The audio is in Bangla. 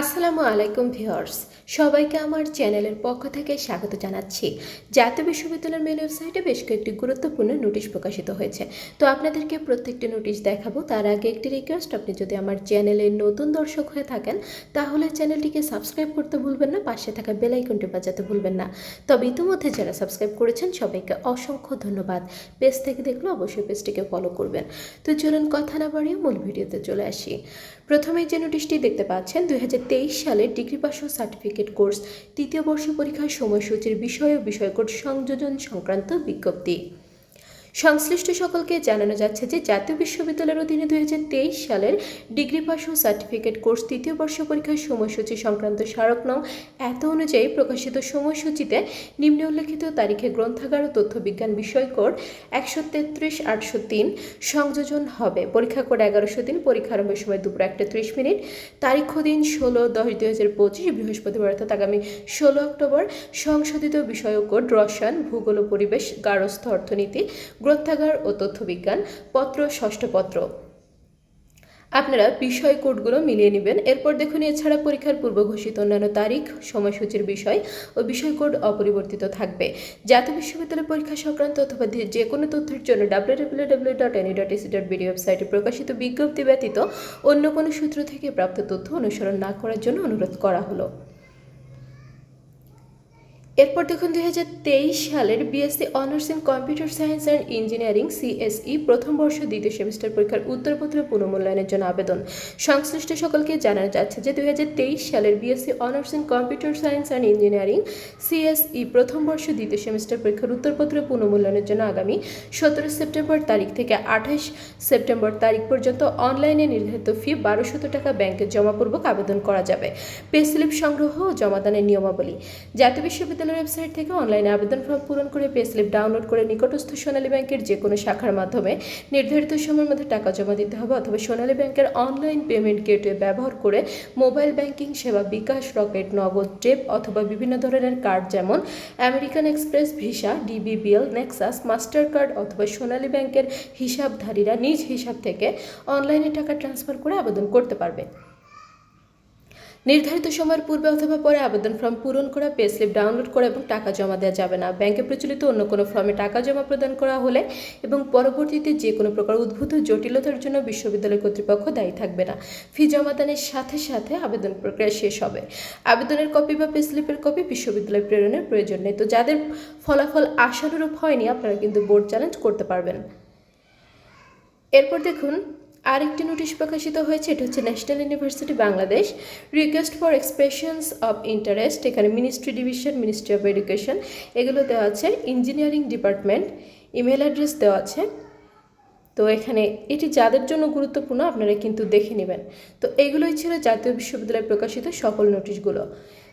আসসালামু আলাইকুম ভিউয়ার্স, সবাইকে আমার চ্যানেলের পক্ষ থেকে স্বাগত জানাচ্ছি। জাতীয় বিশ্ববিদ্যালয়ের মেন ওয়েবসাইটে বেশ কয়েকটি গুরুত্বপূর্ণ নোটিশ প্রকাশিত হয়েছে। তো আপনাদেরকে প্রত্যেকটি নোটিশ দেখাবো, তার আগে একটি রিকোয়েস্ট আপনি যদি আমার চ্যানেলে নতুন দর্শক হয়ে থাকেন, তাহলে চ্যানেলটিকে সাবস্ক্রাইব করতে ভুলবেন না, পাশে থাকা বেল আইকনটি বাজাতে ভুলবেন না। তবে ইতিমধ্যে যারা সাবস্ক্রাইব করেছেন, সবাইকে অসংখ্য ধন্যবাদ। পেজ থেকে দেখলে অবশ্যই পেজটিকে ফলো করবেন। তো চলুন কথা না বাড়িয়ে মূল ভিডিওতে চলে আসি। প্রথমে যে নোটিশটি দেখতে পাচ্ছেন, দুই হাজার সালের ডিগ্রি পাস ও সার্টিফিকেট কোর্স, তৃতীয় বর্ষ পরীক্ষার সময়সূচির বিষয় ও বিষয়কোড সংযোজন সংক্রান্ত বিজ্ঞপ্তি। সংশ্লিষ্ট সকলকে জানানো যাচ্ছে যে জাতীয় বিশ্ববিদ্যালয়ের অধীনে দুই হাজার তেইশ সালের ডিগ্রি পাস ও সার্টিফিকেট কোর্স তৃতীয় বর্ষ পরীক্ষার সময়সূচি সংক্রান্ত স্মারক নং এত অনুযায়ী প্রকাশিত সময়সূচিতে নিম্ন উল্লেখিত তারিখে গ্রন্থাগার ও তথ্য বিজ্ঞান বিষয় কোড একশো তেত্রিশ আটশো তিন সংযোজন হবে। পরীক্ষা কোড এগারোশো দিন পরীক্ষা আরম্ভের সময় দুপুর একটা ত্রিশ মিনিট। তারিখ দিন ষোলো দশ দুই হাজার পঁচিশ, বৃহস্পতিবার অর্থাৎ আগামী ষোলো অক্টোবর। সংশোধিত বিষয় কোড রসায়ন, ভূগোল পরিবেশ, গারস্থ অর্থনীতি গ্রন্থাগার ও তথ্যবিজ্ঞান, পত্র, ষষ্ঠ পত্র। আপনারা বিষয় কোডগুলো মিলিয়ে নেবেন। এরপর দেখুন, এছাড়া পরীক্ষার পূর্ব ঘোষিত অন্যান্য তারিখ, সময়সূচির বিষয় ও বিষয় কোড অপরিবর্তিত থাকবে। জাতীয় বিশ্ববিদ্যালয় পরীক্ষা সংক্রান্ত অথবা যে- কোনো তথ্যের জন্য W W W dot any dot BD ওয়েবসাইটে প্রকাশিত বিজ্ঞপ্তি ব্যতীত অন্য কোনো সূত্র থেকে প্রাপ্ত তথ্য অনুসরণ না করার জন্য অনুরোধ করা হলো। এরপর দেখুন দুই হাজার তেইশ সালের BSc honours in computer science and engineering CSE প্রথম বর্ষ দ্বিতীয় সেমিস্টার পরীক্ষার উত্তরপত্র পুনর্মূল্যায়নের জন্য আবেদন। সংশ্লিষ্ট সকলকে জানানো যাচ্ছে যে দুই হাজার তেইশ সালের BSc honours in computer science and engineering CSE প্রথম বর্ষ দ্বিতীয় সেমিস্টার পরীক্ষার উত্তরপত্র পুনর্মূল্যায়নের জন্য আগামী সতেরো সেপ্টেম্বর তারিখ থেকে আঠাশ সেপ্টেম্বর তারিখ পর্যন্ত অনলাইনে নির্ধারিত ফি বারোশত টাকা ব্যাংকে জমাপূর্বক আবেদন করা যাবে। পে স্লিপ সংগ্রহ ও জমাদানের নিয়মাবলী। জাতীয় বিশ্ববিদ্যালয়ের ওয়েবসাইট থেকে অনলাইনে আবেদন ফর্ম পূরণ করে পে স্লিপ ডাউনলোড করে নিকটস্থ সোনালী ব্যাংকের যে কোনো শাখার মাধ্যমে নির্ধারিত সময়ের মধ্যে টাকা জমা দিতে হবে অথবা সোনালী ব্যাংকের অনলাইন পেমেন্ট গেটওয়ে ব্যবহার করে মোবাইল ব্যাংকিং সেবা বিকাশ রকেট নগদ টেপ অথবা বিভিন্ন ধরনের কার্ড যেমন American Express Visa DBBL Nexus Mastercard অথবা সোনালী ব্যাংকের হিসাবধারীরা নিজ হিসাব থেকে অনলাইনে টাকা ট্রান্সফার করে আবেদন করতে পারবে। নির্ধারিত সময়ের পূর্বে অথবা পরে আবেদন ফর্ম পূরণ করা পে স্লিপ ডাউনলোড করা এবং টাকা জমা দেওয়া যাবে না। ব্যাংকে প্রচলিত অন্য কোনো ফর্মে টাকা জমা প্রদান করা হলে এবং পরবর্তীতে যে কোনো প্রকার উদ্ভূত জটিলতার জন্য বিশ্ববিদ্যালয় কর্তৃপক্ষ দায়ী থাকবে না। ফি জমাদানের সাথে সাথে আবেদন প্রক্রিয়া শেষ হবে। আবেদনের কপি বা পে স্লিপের কপি বিশ্ববিদ্যালয় প্রেরণের প্রয়োজন নেই। তো যাদের ফলাফল আশানুরূপ হয়নি, আপনারা কিন্তু বোর্ড চ্যালেঞ্জ করতে পারবেন। এরপর দেখুন আরেকটি নোটিশ প্রকাশিত হয়েছে, এটা হচ্ছে National University Bangladesh request for expressions of interest এখানে ministry division ministry of education এগুলো দেওয়া আছে ইঞ্জিনিয়ারিং ডিপার্টমেন্ট ইমেল অ্যাড্রেস দেওয়া আছে। তো এখানে এটি যাদের জন্য গুরুত্বপূর্ণ আপনারা কিন্তু দেখে নেবেন। তো এগুলোই ছিল জাতীয় বিশ্ববিদ্যালয়ে প্রকাশিত সকল নোটিশগুলো।